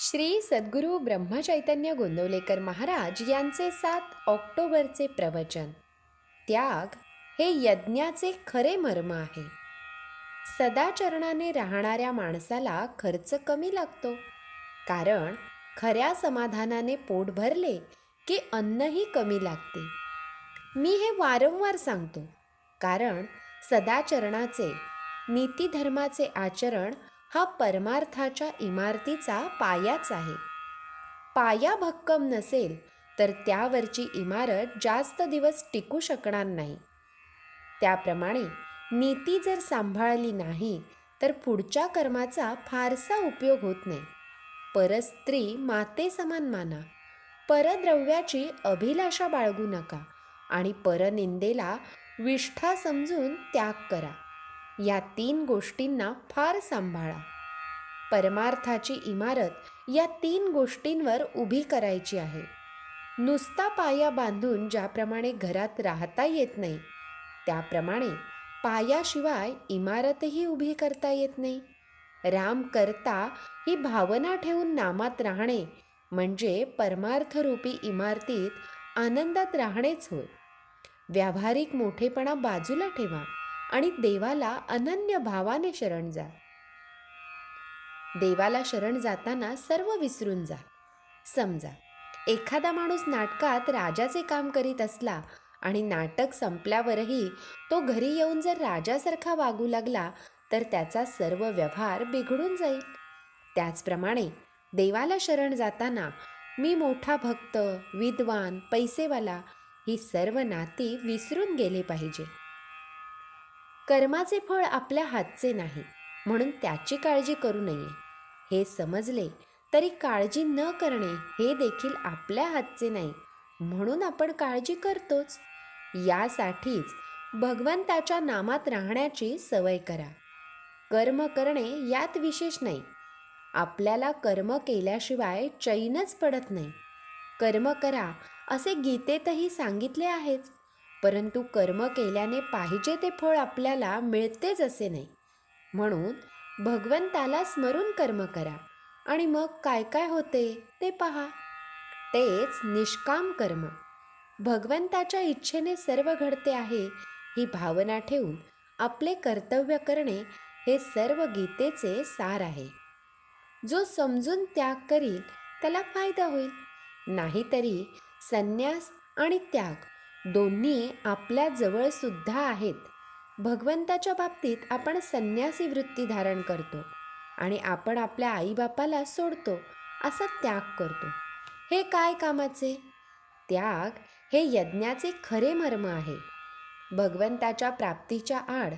श्री सद्गुरू ब्रह्मचैतन्य गोंदवलेकर महाराज यांचे सात ऑक्टोबरचे प्रवचन. त्याग हे यज्ञाचे खरे मर्म आहे. सदाचरणाने राहणाऱ्या माणसाला खर्च कमी लागतो. कारण खऱ्या समाधानाने पोट भरले की अन्नही कमी लागते. मी हे वारंवार सांगतो. कारण सदाचरणाचे नीतीधर्माचे आचरण हा परमार्थाच्या इमारतीचा पायाच आहे. पाया भक्कम नसेल तर त्यावरची इमारत जास्त दिवस टिकू शकणार नाही. त्याप्रमाणे नीती जर सांभाळली नाही तर पुढच्या कर्माचा फारसा उपयोग होत नाही. परस्त्री माते समान माना. परद्रव्याची अभिलाषा बाळगू नका आणि परनिंदेला विष्ठा समजून त्याग करा. या तीन गोष्टींना फार सांभाळा. परमार्थाची इमारत या तीन गोष्टींवर उभी करायची आहे. नुसता पाया बांधून ज्याप्रमाणे घरात राहता येत नाही त्याप्रमाणे पायाशिवाय इमारतही उभी करता येत नाही. राम करता ही भावना ठेवून नामात राहणे म्हणजे परमार्थरूपी इमारतीत आनंदात राहणेच होय. व्यावहारिक मोठेपणा बाजूला ठेवा. आणि देवाला अनन्य भावाने शरण जा. देवाला शरण जाताना सर्व विसरून जा. समजा एखादा माणूस नाटकात राजाचे काम करीत असला आणि नाटक संपल्यावरही तो घरी येऊन जर राजासारखा वागू लागला तर त्याचा सर्व व्यवहार बिघडून जाईल. त्याचप्रमाणे देवाला शरण जाताना मी मोठा भक्त विद्वान पैसेवाला ही सर्व नाती विसरून गेले पाहिजे. कर्माचे फळ आपल्या हातचे नाही म्हणून त्याची काळजी करू नये. हे समजले तरी काळजी न करणे हे देखील आपल्या हातचे नाही म्हणून आपण काळजी करतोच. यासाठीच भगवंताच्या नामात राहण्याची सवय करा. कर्म करणे यात विशेष नाही. आपल्याला कर्म केल्याशिवाय चैनच पडत नाही. कर्म करा असे गीतेतही सांगितले आहेच. परंतु कर्म केल्याने पाहिजे ते फळ आपल्याला मिळतेच असे नाही. म्हणून भगवंताला स्मरून कर्म करा. आणि मग काय काय होते ते पहा. तेच निष्काम कर्म. भगवंताच्या इच्छेने सर्व घडते आहे ही भावना ठेवून आपले कर्तव्य करणे हे सर्व गीतेचे सार आहे. जो समजून त्याग करील त्याला फायदा होईल. नाहीतरी संन्यास आणि त्याग दोन्ही आपल्या जवळ सुद्धा आहेत. भगवंताच्या बाबतीत आपण संन्यासी वृत्ती धारण करतो आणि आपण आपल्या आईबापाला सोडतो असा त्याग करतो. हे काय कामाचे? त्याग हे यज्ञाचे खरे मर्म आहे. भगवंताच्या प्राप्तीच्या आड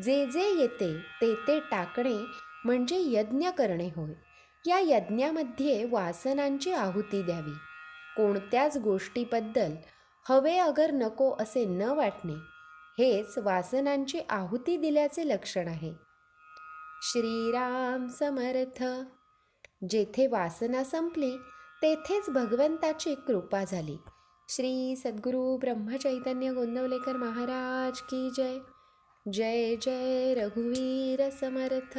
जे जे येते ते ते टाकणे म्हणजे यज्ञ करणे होय. या यज्ञामध्ये वासनांची आहुती द्यावी. कोणत्याच गोष्टीबद्दल हवे अगर नको असे न वाटणे हेच वासनांची आहुती दिल्याचे लक्षण आहे. श्रीराम समर्थ. जेथे वासना संपली तेथेच भगवंताची कृपा झाली. श्री सद्गुरू ब्रह्मचैतन्य गोंदवलेकर महाराज की जय. जय जय रघुवीर समर्थ.